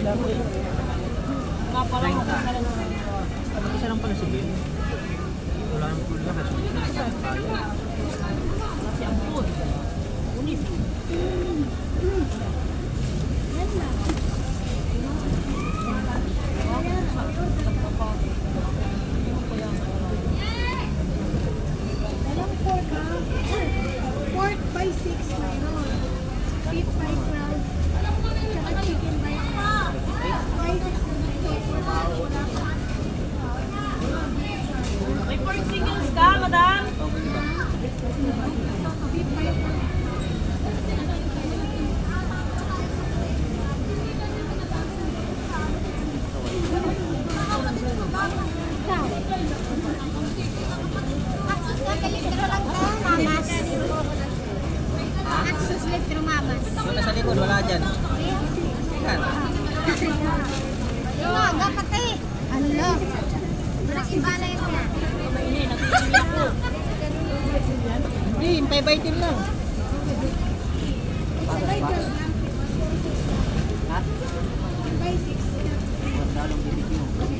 Nga pala, 30. mag-isa lang. Isa lang pala si Ben. Wala nang pula kasi hindi na kaya. Kasi ang food. Unis. Walang pork ha? Pork by 6 mayroon. Beef by 12. Tsaka chicken by 5. By 6 May pork singles ka, madam? Beef by 12. Aksus litro mamas. Yung nasa likod, wala dyan. Yan. Yung nga, dapat eh. Ano? Yun na. Ini, nakikinig ko. Hindi, hintay-baitin lang. Ha? 6. Magdalong bibigyo.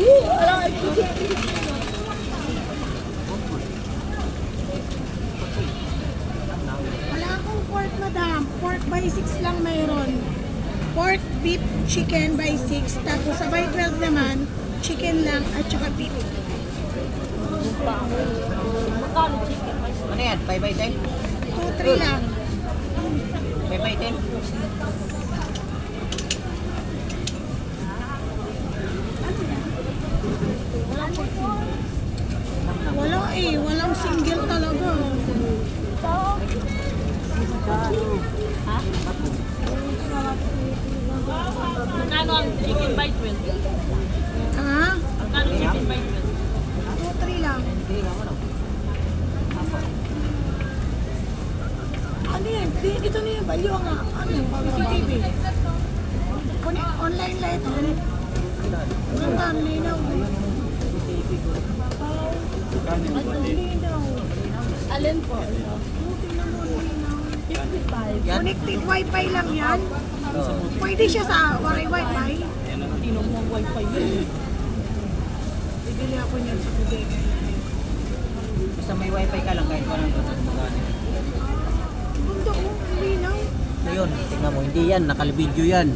Wala akong pork, madam. Pork by 6 lang mayroon. Pork, beef, chicken by 6. Tapos sa by 12 naman, chicken lang at saka beef. Magkano chicken? Ano yan? 5 by 10? 2, 3 lang. 5 by 10? Wala eh. Walang single talaga. Magkano ang chicken by 12? Ha? Magkano chicken by 12? 2, 3 lang. Ano. Ano yan? Ito na yung value nga. Ano? CCTV. Online light. Ang dami linaw. Ang linaw. Alin po? Buti naman linaw. 55. Yan? Connected wifi lang yan. Pwede siya sa waray wifi. Hindi na mo wifi yun. Bibili ako niyan sa bodega. Basta may wifi ka lang kahit walang doon sa gumagana. Bundok mo, linaw. So yun, tingnan mo, hindi yan, nakalibidyo yan.